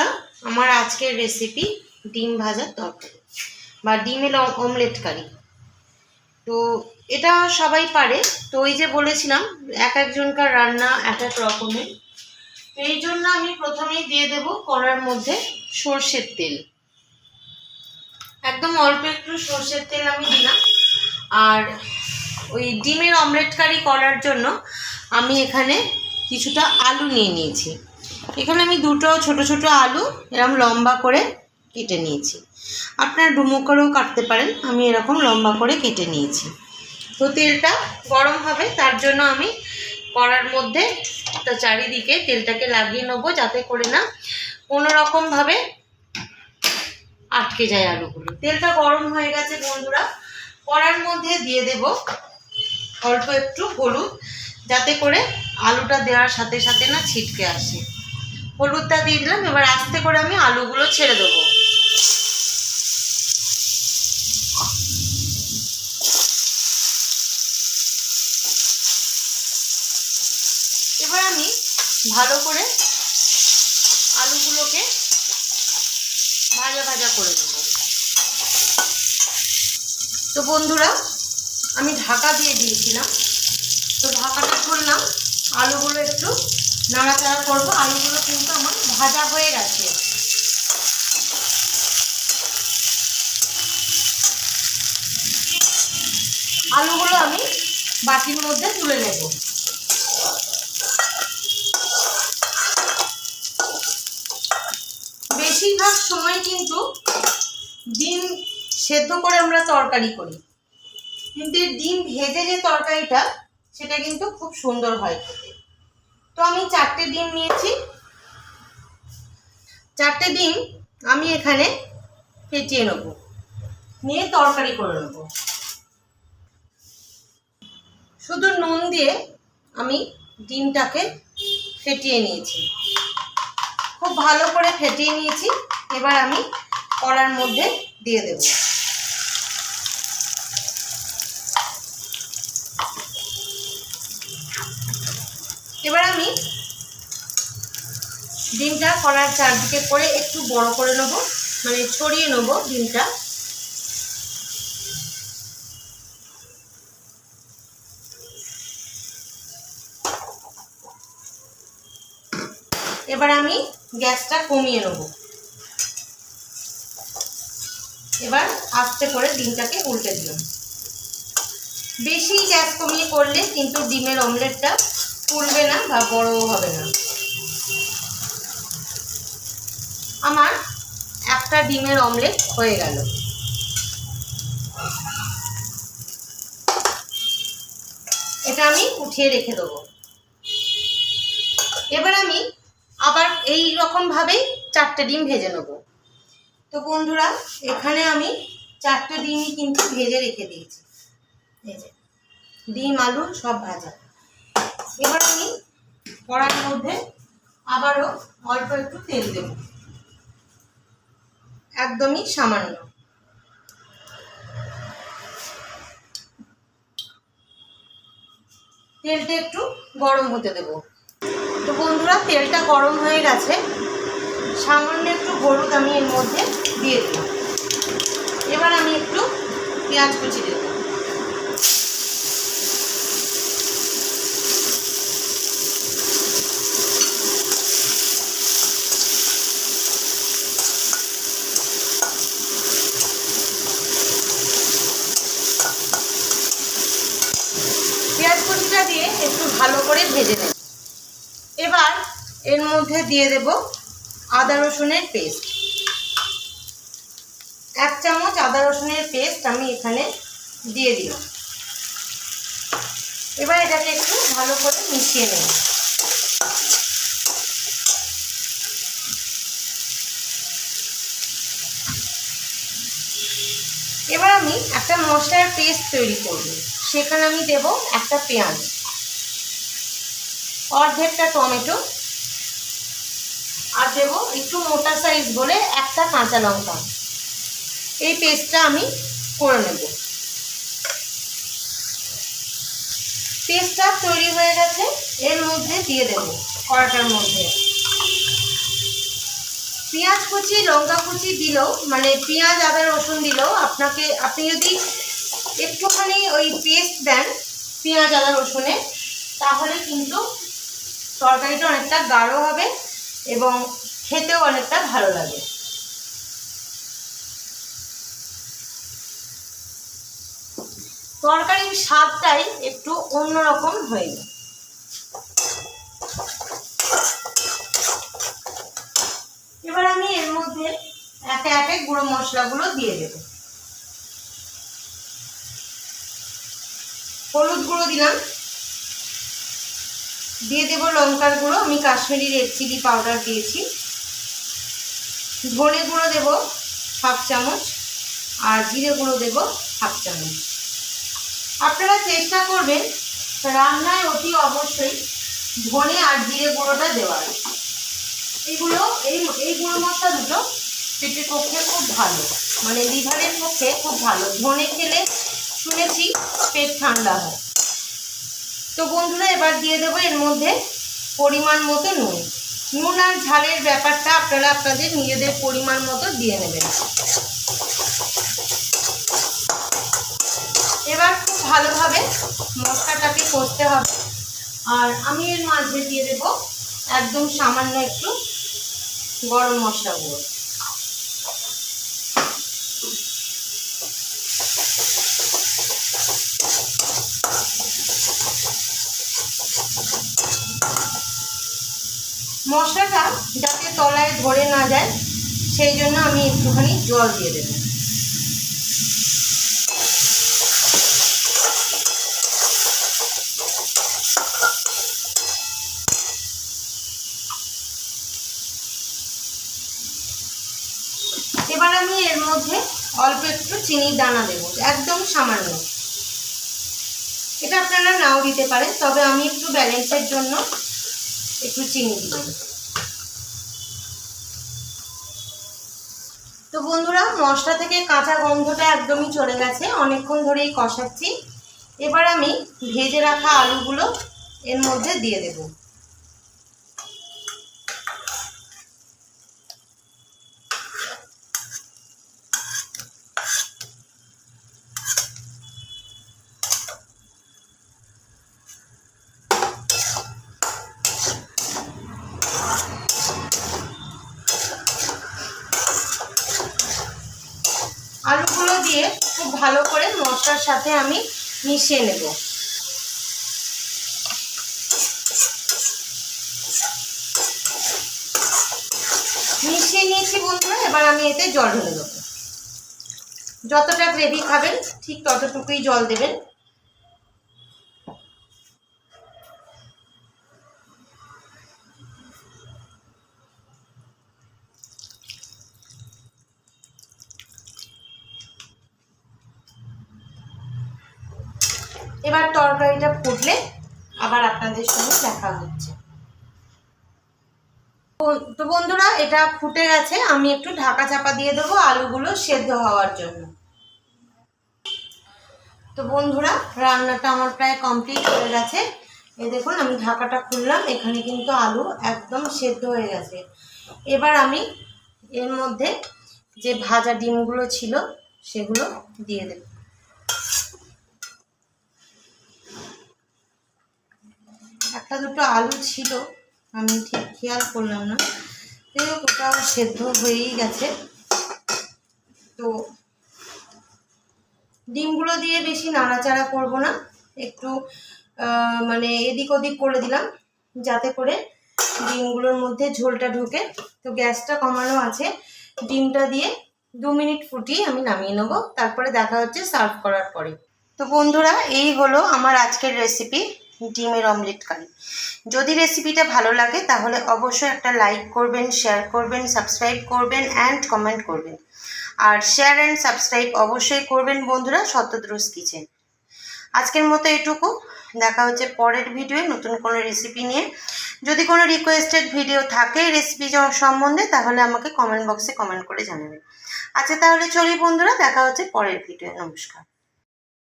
বন্ধুরা, আমার আজকের রেসিপি ডিম ভাজার তরকারি বা ডিমের অম- অমলেট কারি তো এটা সবাই পারে। তো ওই যে বলেছিলাম, এক একজনকার রান্না এক এক রকমের। তো এই জন্য আমি প্রথমেই দিয়ে দেব কড়ার মধ্যে সর্ষের তেল। একদম অল্প একটু সর্ষের তেল আমি দিলাম। আর ওই ডিমের অমলেট কারি করার জন্য আমি এখানে কিছুটা আলু নিয়ে নিয়েছি। এখানে আমি দুটো ছোট ছোট আলু এরকম লম্বা করে কেটে নিয়েছি। আপনার ডুমো করেও কাটতে পারেন, আমি এরকম লম্বা করে কেটে নিয়েছি। তো তেলটা গরম হবে, তার জন্য আমি কড়ার মধ্যে তো চারিদিকে তেলটাকে লাগিয়ে নেব, যাতে করে না কোনো রকমভাবে আটকে যায় আলুগুলো। তেলটা গরম হয়ে গেছে বন্ধুরা, কড়ার মধ্যে দিয়ে দেব অল্প একটু হলুদ, যাতে করে আলুটা দেওয়ার সাথে সাথে না ছিটকে আসে। হলুদটা দিয়ে দিলাম, এবার আস্তে করে আমি আলুগুলো ছেড়ে দেবো। এবার আমি ভালো করে আলুগুলোকে ভাজা ভাজা করে দেবো তো বন্ধুরা, আমি ঢাকা দিয়ে দিয়েছিলাম। তো ঢাকাটা খুললাম, আলুগুলো একটু নাড়াচাড়া করব, আলুগুলো কিন্তু আমার ভাজা হয়ে গেছে। আলুগুলো আমি বাটির মধ্যে তুলে নেব। বেশিরভাগ সময় কিন্তু ডিম সেদ্ধ করে আমরা তরকারি করি। কিন্তু ডিম ভেজে যে তরকারিটা, সেটা কিন্তু খুব সুন্দর হয় খেতে। তো আমি চারটে ডিম নিয়েছি। চারটে ডিম আমি এখানে ফেটিয়ে নেব। নিয়ে তরকারি করে নেব। শুধু নুন দিয়ে আমি ডিমটাকে ফেটিয়ে নিয়েছি। খুব ভালো করে ফেটিয়ে নিয়েছি। এবার আমি কড়ার মধ্যে দিয়ে দেব। এবার আমি ডিমটা কড়ার চারদিকে করে একটু বড় করে নেব মানে ছড়িয়ে নেব ডিমটা। এবার আমি গ্যাসটা কমিয়ে নেব। এবার আস্তে করে ডিমটাকে উল্টে দিলাম। বেশি গ্যাস কমিয়ে করলে কিন্তু ডিমের অমলেটটা ফুলবে না বা বড়ও হবে না। আমার একটা ডিমের অমলেট হয়ে গেল। এটা আমি উঠিয়ে রেখে দেবো। এবার আমি আবার এই রকমভাবেই চারটে ডিম ভেজে নেব। তো বন্ধুরা, এখানে আমি চারটে ডিমই কিন্তু ভেজে রেখে দিয়েছি। ডিম, আলু সব ভাজা। এবার আমি কড়ার মধ্যে আবারও অল্প একটু তেল দেব। একদমই সামান্য। তেলটা একটু গরম হতে দেবো। তো বন্ধুরা, তেলটা গরম হয়ে গেছে। সামান্য একটু হলুদ আমি এর মধ্যে দিয়ে দিলাম। এবার আমি একটু পেঁয়াজ কুচি দেব। পেঁয়াজ দিয়ে একটু ভালো করে ভেজে নেব। এবার এর মধ্যে দিয়ে দেব আদা রসুনের পেস্ট। এক চামচ আদা রসুনের পেস্ট আমি এখানে দিয়ে দিলাম। এবার এটাকে একটু ভালো করে মিশিয়ে নেব এবার আমি একটা মশলার পেস্ট তৈরি করব। সেখানে আমি দেব একটা পেঁয়াজ। অর্ধেকটা টমেটো। আর দেবো একটু মোটা সাইজ বলে একটা কাঁচা লঙ্কা। এই পেস্টটা আমি করে নেব। পেস্টটা তৈরি হয়ে গেছে। এর মধ্যে দিয়ে দেব কড়াটার মধ্যে। পেঁয়াজ কুচি, লঙ্কা কুচি দিলেও মানে পেঁয়াজ, আদা, রসুন দিলেও আপনাকে, আপনি যদি একটুখানি ওই পেস্ট দেন, পেঁয়াজ, আদা, রসুনে, তাহলে কিন্তু তরকারিটা অনেকটা গাঢ় হবে এবং খেতেও অনেকটা ভালো লাগে। তরকারির স্বাদটাই একটু অন্যরকম হয়ে যায়। এবার আমি এর মধ্যে একে একে গুঁড়ো মশলাগুলো দিয়ে দেব। হলুদ গুঁড়ো দিলাম। দিয়ে দেবো লঙ্কার গুঁড়ো। আমি কাশ্মীরি রেড চিলি পাউডার দিয়েছি। ধনে গুঁড়ো দেব হাফ চামচ আর জিরে গুঁড়ো দেব হাফ চামচ। আপনারা চেষ্টা করবেন রান্নায় অতি অবশ্যই ধনে আর জিরে গুঁড়োটা দেওয়ার। এগুলো, এই এই গুঁড়ো মশলা দুটো পেটের পক্ষে খুব ভালো। মানে লিভারের পক্ষে খুব ভালো। ধনে খেলে শুনেছি পেট ঠান্ডা হয়। তো বন্ধুরা, এবার দিয়ে দেবো এর মধ্যে পরিমাণ মতো নুন। নুন আর ঝালের ব্যাপারটা আপনারা আপনাদের নিজেদের পরিমাণ মতো দিয়ে নেবেন। এবার খুব ভালোভাবে মশলাটাকে কষতে হবে। আর আমি এর মাঝে দিয়ে দেবো একদম সামান্য একটু গরম মশলা গুঁড়ো। মশলাটা যাতে তলায় ধরে না যায়, সেই জন্য আমি একটুখানি জল দিয়ে দেবো। এবার আমি এর মধ্যে অল্প একটু চিনির দানা দেবো, একদম সামান্য। এটা আপনারা নাও দিতে পারেন, তবে আমি একটু ব্যালেন্সের জন্য একটু চিনি দিয়ে তো বন্ধুরা, মশলা থেকে কাঁচা গন্ধটা একদমই চলে গেছে। অনেকক্ষণ ধরেই কষাচ্ছি। এবার আমি ভেজে রাখা আলুগুলো এর মধ্যে দিয়ে দেবো। আলুগুলো দিয়ে খুব ভালো করে মশলার সাথে আমি মিশিয়ে নেব। মিশিয়ে নিয়েছি বন্ধুরা, এবার আমি এতে জল ঢেলে দেবো। যতটা গ্রেভি খাবেন, ঠিক ততটুকুই জল দেবেন। এবার তরকারিটা ফুটলে আবার আপনাদের সঙ্গে দেখা হচ্ছে। তো বন্ধুরা, এটা ফুটে গেছে। আমি একটু ঢাকা চাপা দিয়ে দেবো আলুগুলো সেদ্ধ হওয়ার জন্য। তো বন্ধুরা, রান্নাটা আমার প্রায় কমপ্লিট হয়ে গেছে। এ দেখুন, আমি ঢাকাটা খুললাম। এখানে কিন্তু আলু একদম সেদ্ধ হয়ে গেছে। এবার আমি এর মধ্যে যে ভাজা ডিমগুলো ছিল, সেগুলো দিয়ে দেব। একটা দুটো আলু ছিল, আমি ঠিক খেয়াল করলাম না। হোক ওটাও সেদ্ধ হয়েই গেছে। তো ডিমগুলো দিয়ে বেশি নাড়াচাড়া করব না, একটু মানে এদিক ওদিক করে দিলাম, যাতে করে ডিমগুলোর মধ্যে ঝোলটা ঢুকে। তো গ্যাসটা কমানো আছে, ডিমটা দিয়ে দু মিনিট ফুটিয়ে আমি নামিয়ে নেব, তারপরে দেখা হচ্ছে সার্ভ করার পরে। তো বন্ধুরা, এই হলো আমার আজকের রেসিপি ডিমের অমলেট কারি। যদি রেসিপিটা ভালো লাগে, তাহলে অবশ্যই একটা লাইক করবেন শেয়ার করবেন সাবস্ক্রাইব করবেন অ্যান্ড কমেন্ট করবেন। আর শেয়ার অ্যান্ড সাবস্ক্রাইব অবশ্যই করবেন বন্ধুরা সত্যদ্রোস কিচেন আজকের মতো এটুকু। দেখা হচ্ছে পরের ভিডিওয়ে নতুন কোনো রেসিপি নিয়ে। যদি কোনো রিকোয়েস্টেড ভিডিও থাকে রেসিপি সম্বন্ধে, তাহলে আমাকে কমেন্ট বক্সে কমেন্ট করে জানাবেন। আচ্ছা তাহলে চলি বন্ধুরা, দেখা হচ্ছে পরের ভিডিও নমস্কার।